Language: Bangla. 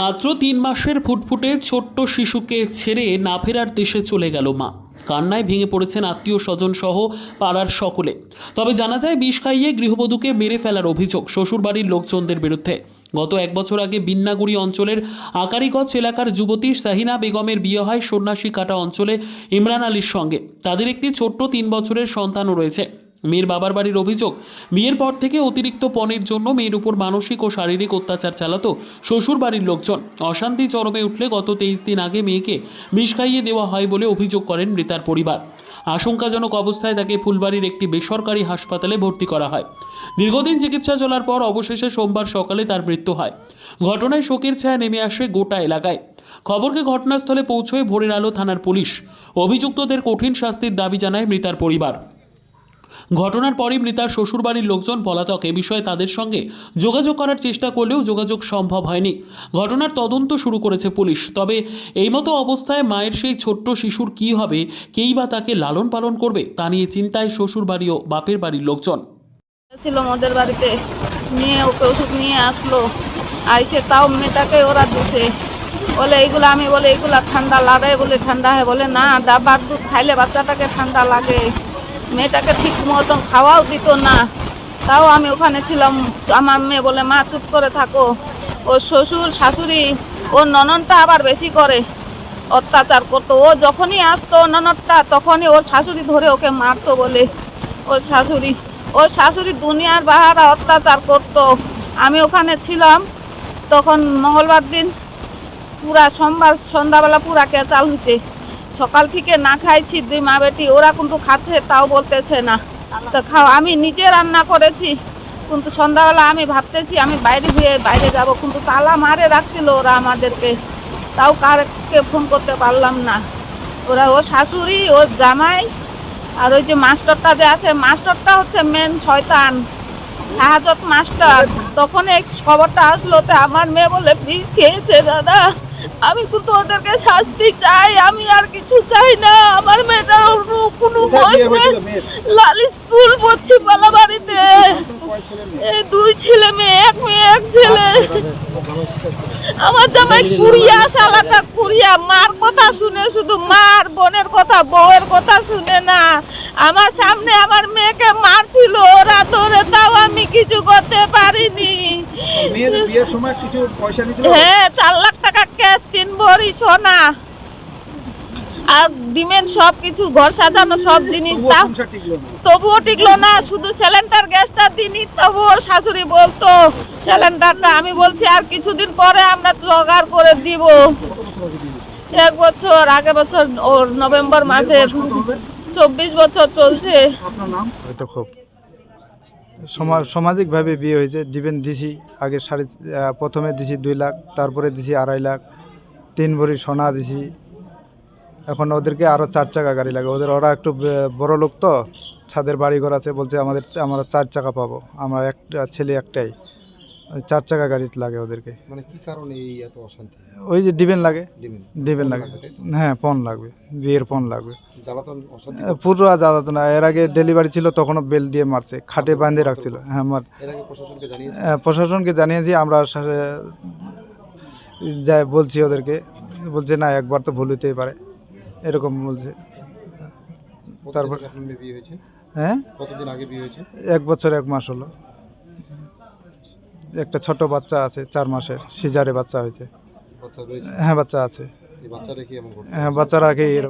মাত্র তিন মাসের ফুটফুটে ছোট্ট শিশুকে ছেড়ে না ফেরার দেশে চলে গেল মা। কান্নায় ভেঙে পড়েছেন আত্মীয় স্বজন সহ পাড়ার সকলে। তবে জানা যায়, বিষ খাইয়ে গৃহবধূকে মেরে ফেলার অভিযোগ শ্বশুরবাড়ির লোকজনদের বিরুদ্ধে। গত এক বছর আগে বিন্নাগুড়ি অঞ্চলের আকারিগঞ্জ এলাকার যুবতী সাহিনা বেগমের বিয়ে হয় সন্ন্যাসী কাটা অঞ্চলে ইমরান আলীর সঙ্গে। তাদের একটি ছোট্ট তিন বছরের সন্তানও রয়েছে। মেয়ের বাবার বাড়ির অভিযোগ, বিয়ের পর থেকে অতিরিক্ত পণের জন্য মেয়ের উপর মানসিক ও শারীরিক অত্যাচার চালাতো শ্বশুর বাড়ির লোকজন। অশান্তি চরমে উঠলে গত তেইশ দিন আগে মেয়েকে বিষ খাইয়ে দেওয়া হয় বলে অভিযোগ করেন মৃতার পরিবার। আশঙ্কাজনক অবস্থায় তাকে ফুলবাড়ির একটি বেসরকারি হাসপাতালে ভর্তি করা হয়। দীর্ঘদিন চিকিৎসা চলার পর অবশেষে সোমবার সকালে তার মৃত্যু হয়। ঘটনায় শোকের ছায়া নেমে আসে গোটা এলাকায়। খবরকে ঘটনাস্থলে পৌঁছয় ভোরের আলো থানার পুলিশ। অভিযুক্তদের কঠিন শাস্তির দাবি জানায় মৃতার পরিবার। ঘটনার পরই মৃতার শ্বশুরবাড়ির লোকজন পলাতক। এ বিষয়ে তাদের সঙ্গে যোগাযোগ করার চেষ্টা করলেও যোগাযোগ সম্ভব হয়নি। ঘটনার তদন্ত শুরু করেছে পুলিশ। তবে এই মতো অবস্থায় মায়ের সেই ছোট্ট শিশুর কি হবে, কেই বা তাকে লালন পালন করবে, তা নিয়ে চিন্তায় শ্বশুরবাড়ি ও বাপের বাড়ির লোকজন। ছিল ওদের বাড়িতে। নিয়ে ওকে ওষুধ নিয়ে আসলো। আইসে তাও মেয়েটাকে ওরা দিছে। বলে, এইগুলো আমি বলে, এইগুলা ঠান্ডা লাগে বলে, ঠান্ডা হয়। বলে, না ডাবার দুধ খাইলে বাচ্চাটাকে ঠান্ডা লাগে। মেয়েটাকে ঠিক মতন খাওয়াও দিত না। তাও আমি ওখানে ছিলাম। আমার মেয়ে বলে, মা, চুপ করে থাকো। ওর শ্বশুর, শাশুড়ি ওর নননটা আবার বেশি করে অত্যাচার করতো। ও যখনই আসতো ননদটা, তখনই ওর শাশুড়ি ধরে ওকে মারতো বলে। ওর শাশুড়ি ওর শাশুড়ি দুনিয়ার বাহারা অত্যাচার করতো। আমি ওখানে ছিলাম। তখন মঙ্গলবার দিন পুরা সোমবার সন্ধ্যাবেলা পুরা কেচাল হয়েছে সকাল থেকে না খাইছি, দুই মা বেটি, ওরা কিন্তু খাচ্ছে, তাও বলতেছে না। তো খাও, আমি নিজে রান্না করেছি, কিন্তু সন্ধ্যাবেলা আমি ভাবতেছি, আমি বাইরে গিয়ে বাইরে যাব, কিন্তু তালা মারে রাখছিল ওরা আমাদেরকে। তাও কারকে ফোন করতে পারলাম না। ওরা, ও শাশুড়ি ওর জামাই, আর ওই যে মাস্টারটা যে আছে, মাস্টারটা হচ্ছে মেন শয়তান, শাহাজত মাস্টার। তখন এই খবরটা আসলো তো আমার মেয়ে বলে ফ্রিজ খেয়েছে, দাদা। আমি কিন্তু ওদেরকে শাস্তি চাই আমি আর কিছু চাই না। আমার মেয়েটার কোনো লালি স্কুল পড়ছি পালা বাড়িতে। দুই ছেলে মেয়ে এক মেয়ে এক ছেলে। আমার জামাই কুড়িয়া শালাটা কুড়িয়া। মার কথা শুনে শুধু মার বোনের কথা বউয়ের কথা শুনে না। আমার সামনে আমার মেয়েকে মারছিল ওরা ধরে তাও আমি কিছু করতে পারিনি। হ্যাঁ চার লাখ ক্যাশ তিন ভরি সোনা। আর ডিমের সব কিছু ঘর সাজানো সব জিনিস তা। সংসার টিকলো না তবুও টিকলো না শুধু সিলিন্ডার গ্যাসটা দিনি তবু ওর শাশুড়ি বলতো সিলিন্ডারটা আমি বলছি আর কিছুদিন পরে আমরা জোগাড় করে দিব। এক বছর আগে বছর ওর নভেম্বর মাসের চব্বিশ বছর চলছে। আপনার নাম? হয়তো খুব সমাজ সামাজিকভাবে বিয়ে হয়েছে। দিবেন দিছি আগে সাড়ে প্রথমে দিছি দুই লাখ, তারপরে দিছি আড়াই লাখ, তিন ভরি সোনা দিছি এখন ওদেরকে আরও চার চাকা গাড়ি লাগে। ওদের, ওরা একটু বড় লোক তো, ছাদের বাড়ি ঘর আছে বলছে, আমাদের আমরা চার চাকা পাবো। আমার একটা ছেলে একটাই। চার চাকা গাড়ি লাগে ওদেরকে। মানে কি কারণে এই এত অশান্তি? ওই যে দিবেন লাগে। দিবেন লাগে। হ্যাঁ পণ লাগবে বিয়ের পণ লাগবে। জ্বালাতন অশান্তি? পুরো জ্বালাতো না এর আগে ডেলিভারি ছিল তখনও বেল দিয়ে মারছে খাটে বাঁধে রাখছিল। হ্যাঁ মার প্রশাসনকে জানিয়েছে? আমরা যাই বলছি ওদেরকে। বলছে না একবার তো ভুল হতেই পারে। এরকম বলছে। তারপর- হ্যাঁ? কতদিন আগে বিয়ে হয়েছে? এক বছর এক মাস হলো। একটা ছোট বাচ্চা আছে চার মাসের। সিজারে বাচ্চা হয়েছে। হ্যাঁ বাচ্চা আছে। হ্যাঁ বাচ্চারা আগে এরকম